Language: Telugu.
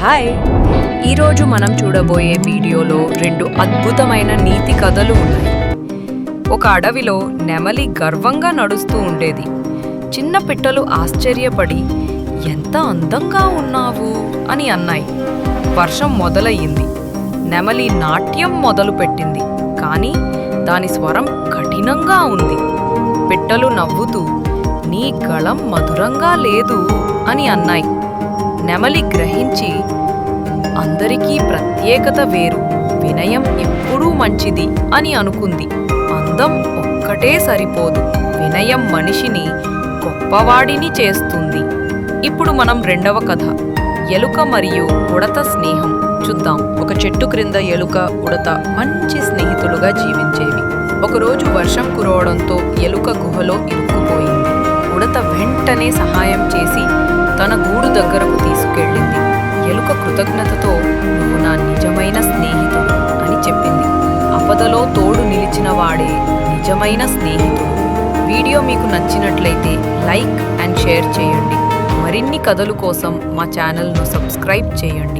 హాయ్. ఈరోజు మనం చూడబోయే వీడియోలో రెండు అద్భుతమైన నీతి కథలు ఉన్నాయి. ఒక అడవిలో నెమలి గర్వంగా నడుస్తూ ఉండేది. చిన్న పిట్టలు ఆశ్చర్యపడి ఎంత అందంగా ఉన్నావు అని అన్నాయి. వర్షం మొదలయ్యింది. నెమలి నాట్యం మొదలుపెట్టింది. కానీ దాని స్వరం కఠినంగా ఉంది. పిట్టలు నవ్వుతూ నీ గళం మధురంగా లేదు అని అన్నాయి. నెమలి గ్రహించి అందరికీ ప్రత్యేకత వేరు వినయం ఎప్పుడూ మంచిది అని అనుకుంది. అందం ఒక్కటే సరిపోదు వినయం మనిషిని గొప్పవాడిని చేస్తుంది. ఇప్పుడు మనం రెండవ కథ ఎలుక మరియు ఉడత స్నేహం చూద్దాం. ఒక చెట్టు క్రింద ఎలుక ఉడత మంచి స్నేహితులుగా జీవించేవి. ఒకరోజు వర్షం కురవడంతో ఎలుక గుహలో ఇరుక్కుపోయింది. ఉడత వెంటనే సహాయం చేసి తన గూడు దగ్గరకు తీసుకెళ్ళింది. ఎలుక కృతజ్ఞతతో నువ్వు నా నిజమైన స్నేహితుడు అని చెప్పింది. ఆపదలో తోడు నిలిచిన వాడే నిజమైన స్నేహితుడు. వీడియో మీకు నచ్చినట్లయితే లైక్ అండ్ షేర్ చేయండి. మరిన్ని కథలు కోసం మా ఛానల్ను సబ్స్క్రైబ్ చేయండి.